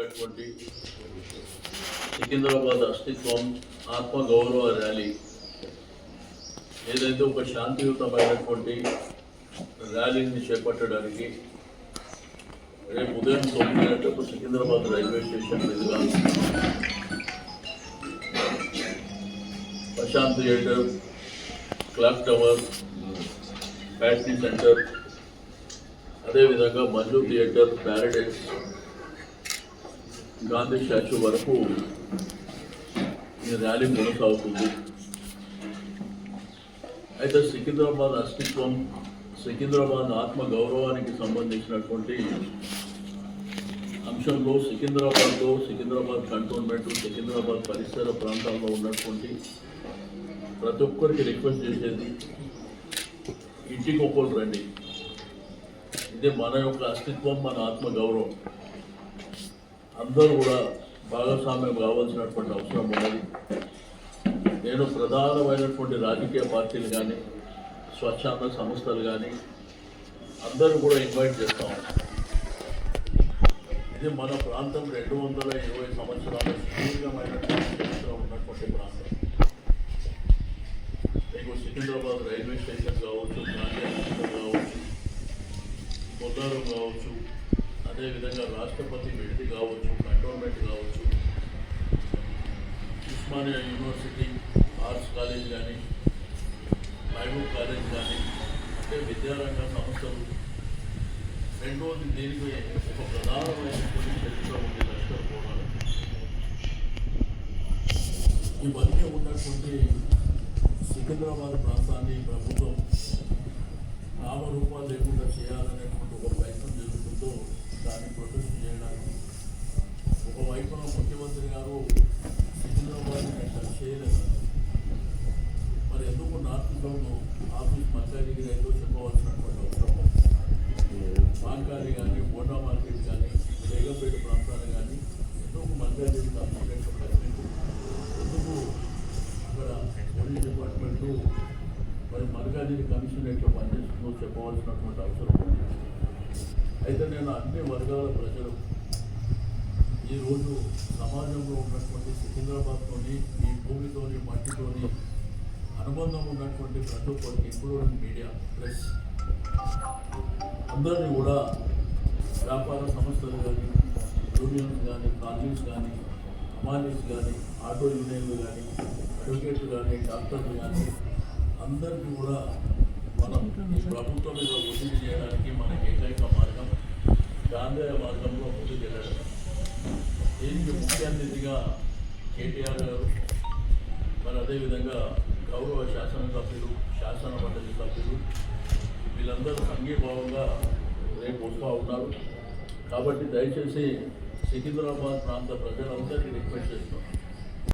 జరిగినటువంటి సికింద్రాబాద్ అస్తిత్వం ఆత్మ గౌరవ ర్యాలీ ఏదైతే ఒక శాంతియుతమైనటువంటి ర్యాలీని చేపట్టడానికి రేపు ఉదయం తొమ్మిది గంటలకు సికింద్రాబాద్ రైల్వే స్టేషన్ మీదుగా Prashant theatre clock tower factory centre అదేవిధంగా Manju theatre Paradise Gandhi statue వరకు ఈ ర్యాలీ కొనసాగుతుంది. అయితే సికింద్రాబాద్ అస్తిత్వం సికింద్రాబాద్ ఆత్మ గౌరవానికి సంబంధించినటువంటి అంశంలో సికింద్రాబాద్లో సికింద్రాబాద్ కంటోన్మెంట్ సికింద్రాబాద్ పరిసర ప్రాంతాల్లో ఉన్నటువంటి ప్రతి ఒక్కరికి రిక్వెస్ట్ చేసేది ఇంటికి ఒక్కరు రండి ఇదే మన యొక్క అస్తిత్వం మన ఆత్మ గౌరవం అందరూ కూడా భాగస్వామ్యం కావాల్సినటువంటి అవసరం ఉన్నది. నేను ప్రధానమైనటువంటి రాజకీయ పార్టీలు కానీ స్వచ్ఛంద సంస్థలు కానీ అందరూ కూడా ఇన్వైట్ చేస్తాం ఇది మన ప్రాంతం రెండు వందల ఇరవై సంవత్సరాల సుదీర్ఘమైనటువంటి చరిత్ర ఉన్నటువంటి ప్రాంతం. మీకు సికింద్రాబాద్ రైల్వే స్టేషన్ కావచ్చు గాంధీ కావచ్చు పొద్దారం కావచ్చు అదేవిధంగా రాష్ట్రపతి విడిది కావచ్చు కంటోన్మెంట్ కావచ్చు ఉస్మానియా యూనివర్సిటీ ఆర్ట్స్ కాలేజ్ కానీ మహబూబ్ కాలేజ్ కానీ అంటే విద్యారంగ సంస్థలు రెండవది దీనికి ఒక ప్రధానమైనటువంటి చరిత్ర ఉంది లష్కర్ పోరాటం. ఇవన్నీ ఉన్నటువంటి సికింద్రాబాద్ ప్రాంతాన్ని ప్రభుత్వం నామరూపాలు లేకుండా చేయాలనే మరి కమిషన్ కమిషనరేట్లో పనిచేస్తుందో చెప్పవలసినటువంటి అవసరం ఉంది. అయితే నేను అన్ని వర్గాల ప్రజలు ఈరోజు సమాజంలో ఉన్నటువంటి సికింద్రాబాద్తోని ఈ భూమితోని మట్టితోని అనుబంధం ఉన్నటువంటి ప్రతి ఒక్కరికి ఇంక్లూడింగ్ మీడియా ప్రెస్ అందరినీ కూడా వ్యాపార సంస్థలు కానీ యూనియన్స్ కానీ కాలనీస్ కానీ అమానీస్ కానీ ఆటో యూనియన్లు కానీ అడ్వకేట్లు కానీ డాక్టర్లు కానీ అందరికీ కూడా మనం ఈ ప్రభుత్వం మీద ఒత్తిడి చేయడానికి మన ఏకైక మార్గం గాంధీ మార్గంలో ముందుకు వెళ్ళడం దీనికి ముఖ్య అతిథిగా కేటీఆర్ గారు మరి అదేవిధంగా గౌరవ శాసన సభ్యులు శాసన మండలి సభ్యులు వీళ్ళందరూ సంఘీభావంగా రేపు వస్తూ ఉన్నారు. కాబట్టి దయచేసి సికింద్రాబాద్ ప్రాంత ప్రజలందరికీ రిక్వెస్ట్ చేస్తున్నాను